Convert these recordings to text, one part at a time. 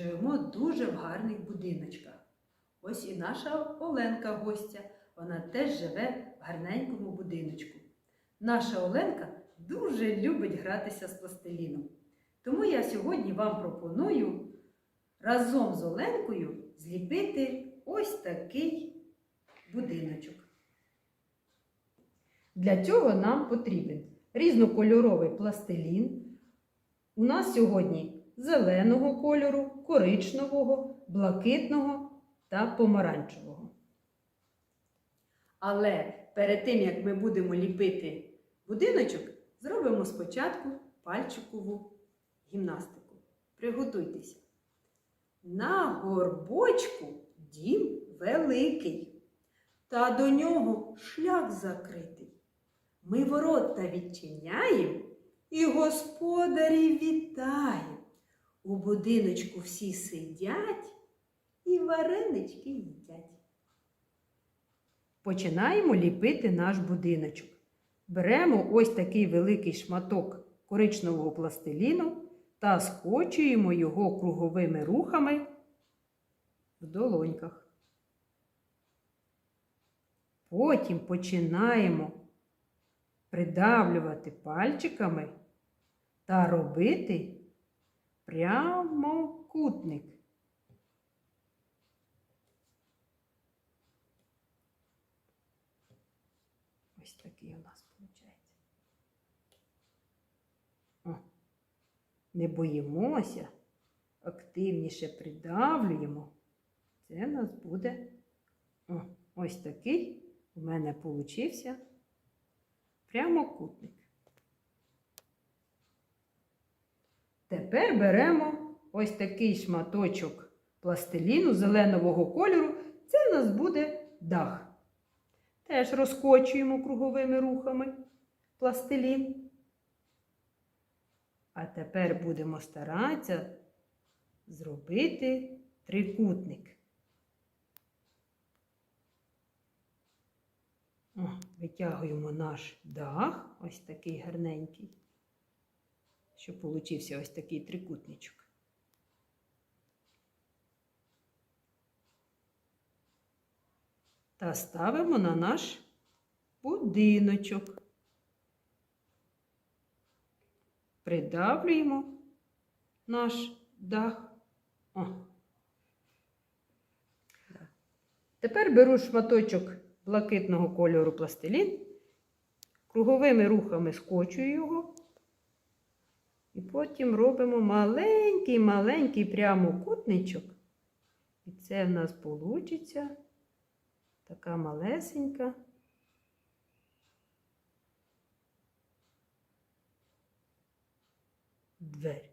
живемо дуже в гарних будиночках. Ось і наша Оленка гостя. Вона теж живе в гарненькому будиночку. Наша Оленка дуже любить гратися з пластиліном. Тому я сьогодні вам пропоную разом з Оленкою зліпити ось такий будиночок. Для цього нам потрібен різнокольоровий пластилін. У нас сьогодні зеленого кольору, коричневого, блакитного та помаранчевого. Але перед тим, як ми будемо ліпити будиночок, зробимо спочатку пальчикову гімнастику. Приготуйтеся. На горбочку дім великий, та до нього шлях закритий. Ми ворота відчиняємо і господарів вітаємо. У будиночку всі сидять і варенички їдять. Починаємо ліпити наш будиночок. Беремо ось такий великий шматок коричневого пластиліну та скочуємо його круговими рухами в долоньках. Потім починаємо придавлювати пальчиками та робити прямокутник. Ось такий у нас виходить. О, не боїмося, активніше придавлюємо. Це у нас буде о, ось такий у мене получився прямокутник. Тепер беремо ось такий шматочок пластиліну зеленого кольору. Це в нас буде дах. Теж розкочуємо круговими рухами пластилін. А тепер будемо старатися зробити трикутник. О, витягуємо наш дах, ось такий гарненький, щоб получився ось такий трикутничок. Та ставимо на наш будиночок. Придавлюємо наш дах. О. Тепер беру шматочок блакитного кольору пластилін, круговими рухами скочую його. І потім робимо маленький-маленький прямокутничок. І це в нас вийде така малесенька. Двері.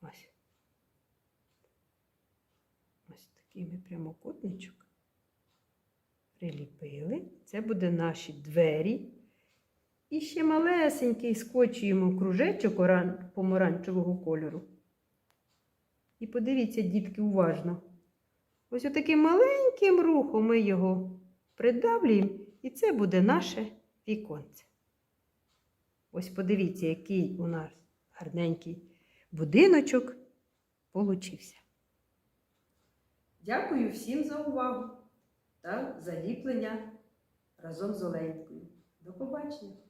Ось. Ось такий ми прямокутничок приліпили. Це буде наші двері. І ще малесенький скочуємо кружечок помаранчевого кольору. І подивіться, дітки, уважно. Ось отаким маленьким рухом ми його придавлюємо, і це буде наше віконце. Ось подивіться, який у нас гарненький будиночок получився. Дякую всім за увагу та заліплення разом з Оленькою. До побачення!